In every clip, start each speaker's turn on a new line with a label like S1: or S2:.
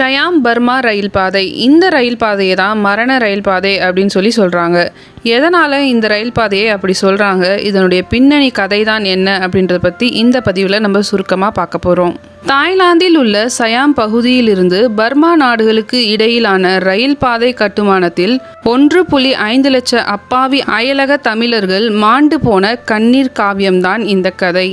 S1: ஷயாம் Burma ரயில் பாதை இந்த ரயில் பாதையை தான் மரண ரயில் பாதை அப்படின்னு சொல்லி சொல்கிறாங்க எதனால் இந்த ரயில் பாதையை அப்படி சொல்கிறாங்க இதனுடைய பின்னணி கதை தான் என்ன அப்படின்றத பற்றி இந்த பதிவில் நம்ம சுருக்கமாக பார்க்க போகிறோம் தாய்லாந்தில் உள்ள சயாம் பகுதியிலிருந்து பர்மா நாடுகளுக்கு இடையிலான ரயில் பாதை கட்டுமானத்தில் ஒன்று புள்ளி ஐந்து லட்ச அப்பாவி அயலக தமிழர்கள் மாண்டு போன கண்ணீர் காவியம்தான் இந்த கதை.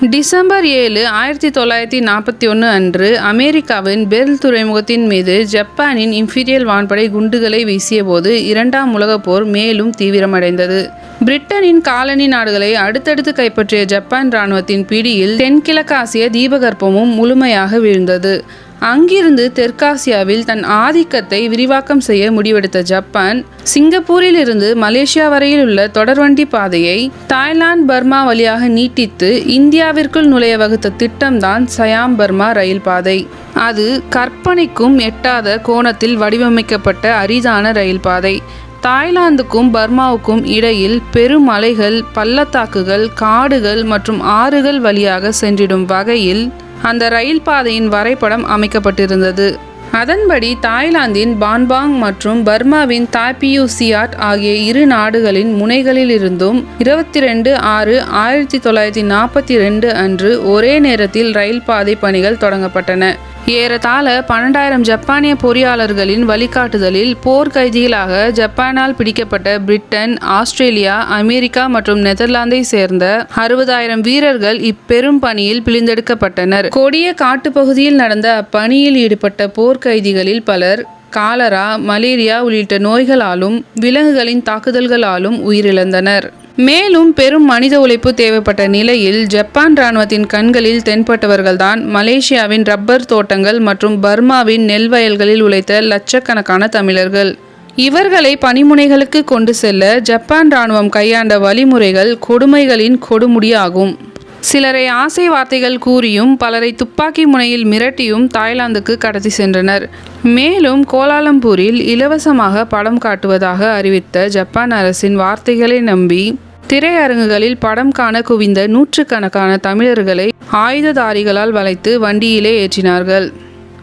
S1: டிசம்பர் ஏழு ஆயிரத்தி தொள்ளாயிரத்தி நாற்பத்தி ஒன்று அன்று அமெரிக்காவின் பெர்ல் துறைமுகத்தின் மீது ஜப்பானின் இம்பீரியல் வான்படை குண்டுகளை வீசியபோது இரண்டாம் உலகப் போர் மேலும் தீவிரமடைந்தது. பிரிட்டனின் காலனி நாடுகளை அடுத்தடுத்து கைப்பற்றிய ஜப்பான் இராணுவத்தின் பிடியில் தென்கிழக்காசிய தீபகற்பமும் முழுமையாக வீழ்ந்தது. அங்கிருந்து தெற்காசியாவில் தன் ஆதிக்கத்தை விரிவாக்கம் செய்ய முடிவெடுத்த ஜப்பான் சிங்கப்பூரில் இருந்து மலேசியா வரையில் உள்ள தொடர்வண்டி பாதையை தாய்லாந்து பர்மா வழியாக நீட்டித்து இந்தியாவிற்குள் நுழைய வகுத்த திட்டம்தான் சயாம் பர்மா ரயில் பாதை. அது கற்பனைக்கும் எட்டாத கோணத்தில் வடிவமைக்கப்பட்ட அரிதான ரயில் பாதை. தாய்லாந்துக்கும் பர்மாவுக்கும் இடையில் பெருமலைகள் பள்ளத்தாக்குகள் காடுகள் மற்றும் ஆறுகள் வழியாக சென்றிடும் வகையில் அந்த ரயில் பாதையின் வரைபடம் அமைக்கப்பட்டிருந்தது. அதன்படி தாய்லாந்தின் பான்பாங் மற்றும் பர்மாவின் தாப்பியூ சியாட் ஆகிய இரு நாடுகளின் முனைகளிலிருந்தும் இருபத்தி ரெண்டு ஆறு ஆயிரத்தி தொள்ளாயிரத்தி நாற்பத்தி ரெண்டு அன்று ஒரே நேரத்தில் ரயில் பாதை பணிகள் தொடங்கப்பட்டன. ஏறத்தாழ பன்னெண்டாயிரம் ஜப்பானிய பொறியாளர்களின் வழிகாட்டுதலில் போர் கைதிகளாக ஜப்பானால் பிடிக்கப்பட்ட பிரிட்டன் ஆஸ்திரேலியா அமெரிக்கா மற்றும் நெதர்லாந்தை சேர்ந்த அறுபதாயிரம் வீரர்கள் இப்பெரும் பணியில் பிழிந்தெடுக்கப்பட்டனர் கொடிய காட்டுப்பகுதியில் நடந்த அப்பணியில் ஈடுபட்ட போர் கைதிகளில் பலர் காலரா மலேரியா உள்ளிட்ட நோய்களாலும் விலங்குகளின் தாக்குதல்களாலும் உயிரிழந்தனர். மேலும் பெரும் மனித உழைப்பு தேவைப்பட்ட நிலையில் ஜப்பான் இராணுவத்தின் கண்களில் தென்பட்டவர்கள்தான் மலேசியாவின் ரப்பர் தோட்டங்கள் மற்றும் பர்மாவின் நெல் வயல்களில் உழைத்த லட்சக்கணக்கான தமிழர்கள். இவர்களை பனிமுனைகளுக்கு கொண்டு செல்ல ஜப்பான் இராணுவம் கையாண்ட வழிமுறைகள் கொடுமைகளின் கொடுமுடியாகும் சிலரை ஆசை வார்த்தைகள் கூறியும் பலரை துப்பாக்கி முனையில் மிரட்டியும் தாய்லாந்துக்கு கடத்தி சென்றனர். மேலும் கோலாலம்பூரில் இலவசமாக படம் காட்டுவதாக அறிவித்த ஜப்பான் அரசின் வார்த்தைகளை நம்பி திரையரங்குகளில் படம் காண குவிந்த நூற்றுக்கணக்கான தமிழர்களை ஆயுததாரிகளால் வளைத்து வண்டியிலே ஏற்றினார்கள்.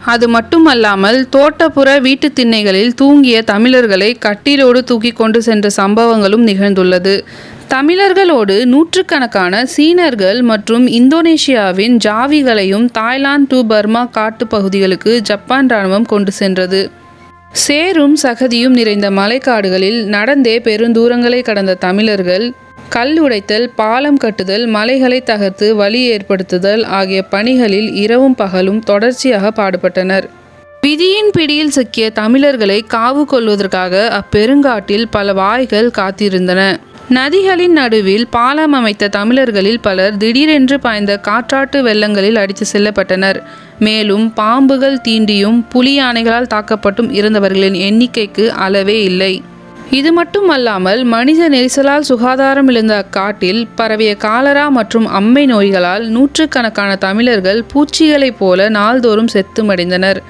S1: அது மட்டுமல்லாமல் தோட்டப்புற வீட்டு திண்ணைகளில் தூங்கிய தமிழர்களை கட்டிலோடு தூக்கி கொண்டு சென்ற சம்பவங்களும் நிகழ்ந்துள்ளது. தமிழர்களோடு நூற்றுக்கணக்கான சீனர்கள் மற்றும் இந்தோனேஷியாவின் ஜாவிகளையும் தாய்லாந்து டு பர்மா காட்டு பகுதிகளுக்கு ஜப்பான் இராணுவம் கொண்டு சென்றது. சேரும் சகதியும் நிறைந்த மலைக்காடுகளில் நடந்தே பெருந்தூரங்களை கடந்த தமிழர்கள் கல் உடைத்தல் பாலம் கட்டுதல் மலைகளை தகர்த்து வழி ஏற்படுத்துதல் ஆகிய பணிகளில் இரவும் பகலும் தொடர்ச்சியாக பாடுபட்டனர். விதியின் பிடியில் சிக்கிய தமிழர்களை காவு கொள்வதற்காக அப்பெருங்காட்டில் பல வாய்கள் காத்திருந்தன. நதிகளின் நடுவில் பாலம் அமைத்த தமிழர்களில் பலர் திடீரென்று பாய்ந்த காற்றாட்டு வெள்ளங்களில் அடித்து செல்லப்பட்டனர். மேலும் பாம்புகள் தீண்டியும் புலி யானைகளால் தாக்கப்பட்டும் இருந்தவர்களின் எண்ணிக்கைக்கு அளவே இல்லை. இது மட்டும் அல்லாமல் மனித நெரிசலால் சுகாதாரம் இழந்த அக்காட்டில் பரவிய காலரா மற்றும் அம்மை நோய்களால் நூற்றுக்கணக்கான தமிழர்கள் பூச்சிகளைப் போல நாள்தோறும் செத்து மடிந்தனர்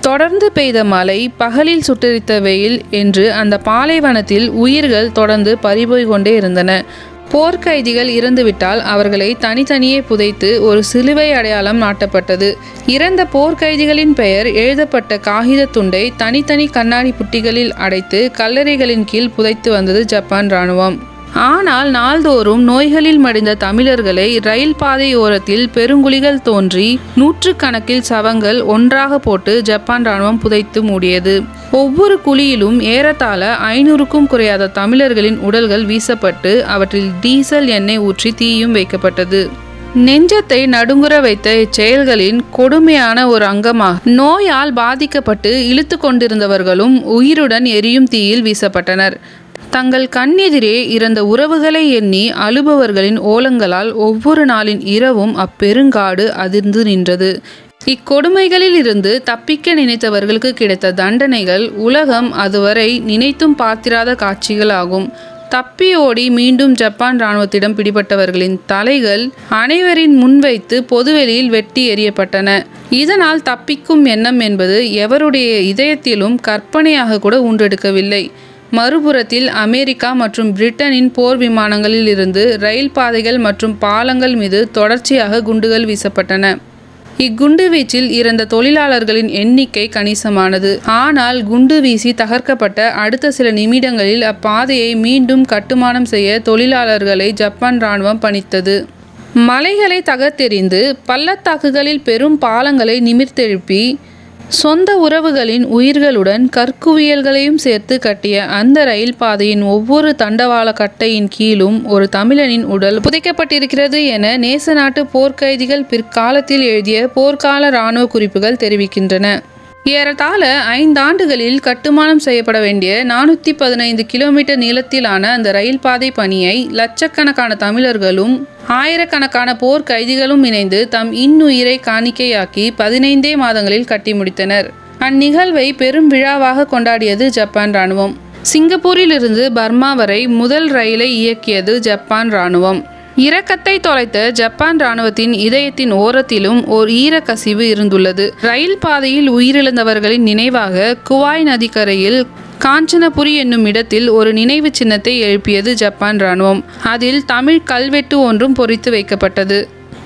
S1: தொடர்ந்து பெய்த மழை பகலில் சுட்டரித்த வெயில் என்று அந்த பாலைவனத்தில் உயிர்கள் தொடர்ந்து பறிபோய் கொண்டே இருந்தன. போர்க்கைதிகள் இறந்துவிட்டால் அவர்களை தனித்தனியே புதைத்து ஒரு சிலுவை அடையாளம் நாட்டப்பட்டது. இறந்த போர்க்கைதிகளின் பெயர் எழுதப்பட்ட காகித துண்டை தனித்தனி கண்ணாடி புட்டிகளில் அடைத்து கல்லறைகளின் கீழ் புதைத்து வந்தது ஜப்பான் இராணுவம். ஆனால் நாள்தோறும் நோய்களில் மடிந்த தமிழர்களை ரயில் பாதை ஓரத்தில் பெருங்குழிகள் தோன்றி நூற்றுக்கணக்கில் சவங்கள் ஒன்றாக போட்டு ஜப்பான் இராணுவம் புதைத்து மூடியது. ஒவ்வொரு குழியிலும் ஏறத்தாழ ஐநூறுக்கும் குறையாத தமிழர்களின் உடல்கள் வீசப்பட்டு அவற்றில் டீசல் எண்ணெய் ஊற்றி தீயும் வைக்கப்பட்டது. நெஞ்சத்தை நடுங்குற வைத்த இச்செயல்களின் கொடுமையான ஒரு அங்கமாக நோயால் பாதிக்கப்பட்டு இழுத்து கொண்டிருந்தவர்களும் உயிருடன் எரியும் தீயில் வீசப்பட்டனர். தங்கள் கண்ணெதிரே இறந்த உறவுகளை எண்ணி அழுபவர்களின் ஓலங்களால் ஒவ்வொரு நாளின் இரவும் அப்பெருங்காடு அதிர்ந்து நின்றது. இக்கொடுமைகளில் இருந்து தப்பிக்க நினைத்தவர்களுக்கு கிடைத்த தண்டனைகள் உலகம் அதுவரை நினைத்தும் பார்த்திராத காட்சிகளாகும். தப்பி ஓடி மீண்டும் ஜப்பான் இராணுவத்திடம் பிடிபட்டவர்களின் தலைகள் அனைவரின் முன்வைத்து பொதுவெளியில் வெட்டி எறியப்பட்டன. இதனால் தப்பிக்கும் எண்ணம் என்பது எவருடைய இதயத்திலும் கற்பனையாக கூட ஊன்றெடுக்கவில்லை. மறுபுறத்தில் அமெரிக்கா மற்றும் பிரிட்டனின் போர் விமானங்களில் இருந்து ரயில் பாதைகள் மற்றும் பாலங்கள் மீது தொடர்ச்சியாக குண்டுகள் வீசப்பட்டன. இக்குண்டு வீச்சில் இறந்த தொழிலாளர்களின் எண்ணிக்கை கணிசமானது. ஆனால் குண்டு வீசி தகர்க்கப்பட்ட அடுத்த சில நிமிடங்களில் அப்பாதையை மீண்டும் கட்டுமானம் செய்ய தொழிலாளர்களை ஜப்பான் ராணுவம் பணித்தது. மலைகளை தகர்த்தெறிந்து பள்ளத்தாக்குகளில் பெரும் பாலங்களை நிமிர்த்தெழுப்பி சொந்த உறவுகளின் உயிர்களுடன் கற்குவியல்களையும் சேர்த்து கட்டிய அந்த ரயில் பாதையின் ஒவ்வொரு தண்டவாள கட்டையின் கீழும் ஒரு தமிழனின் உடல் புதைக்கப்பட்டிருக்கிறது என நேச நாட்டு போர்க்கைதிகள் பிற்காலத்தில் எழுதிய போர்க்கால இராணுவ குறிப்புகள் தெரிவிக்கின்றன. ஏறத்தாழ ஐந்தாண்டுகளில் கட்டுமானம் செய்யப்பட வேண்டிய நானூற்றி பதினைந்து கிலோமீட்டர் நீளத்திலான அந்த ரயில் பாதை பணியை லட்சக்கணக்கான தமிழர்களும் ஆயிரக்கணக்கான போர் கைதிகளும் இணைந்து தம் இன்னுயிரை காணிக்கையாக்கி பதினைந்தே மாதங்களில் கட்டி முடித்தனர். அந்நிகழ்வை பெரும் விழாவாக கொண்டாடியது ஜப்பான் ராணுவம் சிங்கப்பூரிலிருந்து பர்மா வரை முதல் ரயிலை இயக்கியது ஜப்பான் ராணுவம் இரக்கத்தை தொலைத்த ஜப்பான் ராணுவத்தின் இதயத்தின் ஓரத்திலும் ஓர் ஈரக்கசிவு இருந்துள்ளது. ரயில் பாதையில் உயிரிழந்தவர்களின் நினைவாக குவாய் நதிக்கரையில் காஞ்சனபுரி என்னும் இடத்தில் ஒரு நினைவு சின்னத்தை எழுப்பியது ஜப்பான் ராணுவம் அதில் தமிழ் கல்வெட்டு ஒன்றும் பொறித்து வைக்கப்பட்டது.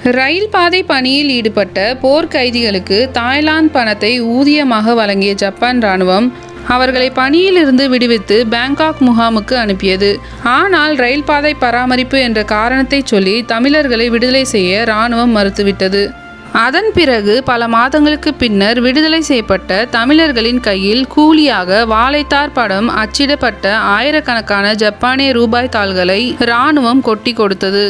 S1: ரயில் பாதை பணியில் ஈடுபட்ட போர் கைதிகளுக்கு தாய்லாந்து பணத்தை ஊதியமாக வழங்கிய ஜப்பான் ராணுவம் அவர்களை பணியிலிருந்து விடுவித்து பேங்காக் முகாமுக்கு அனுப்பியது. ஆனால் ரயில் பாதை பராமரிப்பு என்ற காரணத்தை சொல்லி தமிழர்களை விடுதலை செய்ய இராணுவம் மறுத்துவிட்டது. அதன் பிறகு பல மாதங்களுக்கு பின்னர் விடுதலை செய்யப்பட்ட தமிழர்களின் கையில் கூலியாக வாழைத்தார் படம் அச்சிடப்பட்ட ஆயிரக்கணக்கான ஜப்பானிய ரூபாய் தாள்களை இராணுவம் கொட்டி கொடுத்தது.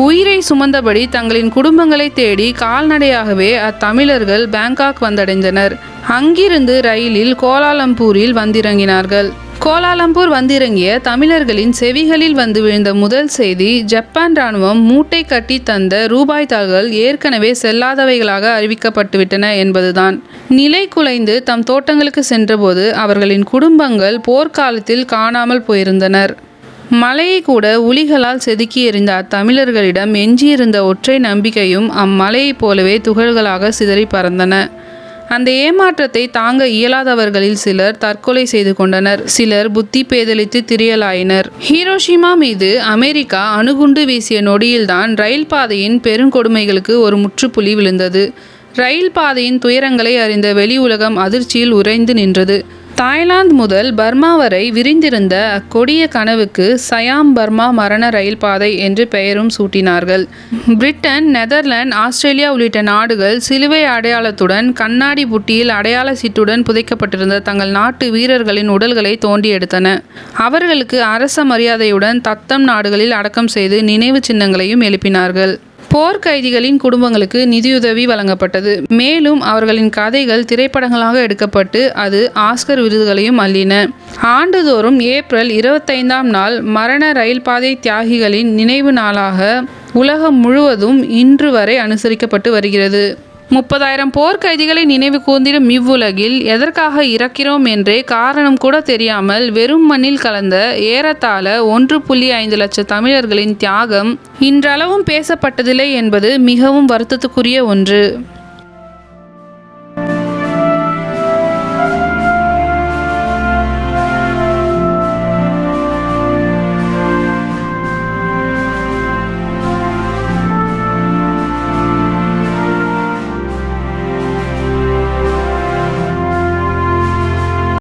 S1: உயிரை சுமந்தபடி தங்களின் குடும்பங்களை தேடி கால்நடையாகவே அத்தமிழர்கள் பேங்காக் வந்தடைந்தனர். அங்கிருந்து ரயிலில் கோலாலம்பூரில் வந்திறங்கினார்கள். கோலாலம்பூர் வந்திறங்கிய தமிழர்களின் செவிகளில் வந்து விழுந்த முதல் செய்தி ஜப்பான் ராணுவம் மூட்டை கட்டி தந்த ரூபாய் தாள்கள் ஏற்கனவே செல்லாதவைகளாக அறிவிக்கப்பட்டுவிட்டன என்பதுதான். நிலை குலைந்து தம் தோட்டங்களுக்கு சென்றபோது அவர்களின் குடும்பங்கள் போர்க்காலத்தில் காணாமல் போயிருந்தனர். மலையை கூட உளிகளால் செதுக்கி எறிந்தார் அத்தமிழர்களிடம் எஞ்சியிருந்த ஒற்றை நம்பிக்கையும் அம்மலையைப் போலவே துகள்களாக சிதறி பறந்தன. அந்த ஏமாற்றத்தை தாங்க இயலாதவர்களில் சிலர் தற்கொலை செய்து கொண்டனர். சிலர் புத்தி பேதலித்து திரியலாயினர். ஹீரோஷிமா மீது அமெரிக்கா அணுகுண்டு வீசிய நொடியில்தான் ரயில் பாதையின் பெருங்கொடுமைகளுக்கு ஒரு முற்றுப்புள்ளி விழுந்தது. ரயில் பாதையின் துயரங்களை அறிந்த வெளி உலகம் அதிர்ச்சியில் உறைந்து நின்றது. தாய்லாந்து முதல் பர்மா வரை விரிந்திருந்த அக்கொடிய கனவுக்கு சயாம் பர்மா மரண ரயில் பாதை என்று பெயரும் சூட்டினார்கள். பிரிட்டன் நெதர்லாந்து ஆஸ்திரேலியா உள்ளிட்ட நாடுகள் சிலுவை அடையாளத்துடன் கண்ணாடி புட்டியில் அடையாள சீட்டுடன் புதைக்கப்பட்டிருந்த தங்கள் நாட்டு வீரர்களின் உடல்களை தோண்டி எடுத்தன. அவர்களுக்கு அரச மரியாதையுடன் தத்தம் நாடுகளில் அடக்கம் செய்து நினைவு சின்னங்களையும் எழுப்பினார்கள். போர் கைதிகளின் குடும்பங்களுக்கு நிதியுதவி வழங்கப்பட்டது. மேலும் அவர்களின் கதைகள் திரைப்படங்களாக எடுக்கப்பட்டு அது ஆஸ்கர் விருதுகளையும் அள்ளின. ஆண்டுதோறும் ஏப்ரல் இருபத்தைந்தாம் நாள் மரண ரயில் பாதை தியாகிகளின் நினைவு நாளாக உலகம் முழுவதும் இன்று வரை அனுசரிக்கப்பட்டு வருகிறது. முப்பதாயிரம் போர்க்கைதிகளை நினைவு கூர்ந்திடும் இவ்வுலகில் எதற்காக இறக்கிறோம் என்றே காரணம் கூட தெரியாமல் வெறும் மண்ணில் கலந்த ஏறத்தாழ ஒன்று புள்ளி ஐந்து லட்சம் தமிழர்களின் தியாகம் இன்றளவும் பேசப்பட்டதில்லை என்பது மிகவும் வருத்தத்துக்குரிய ஒன்று.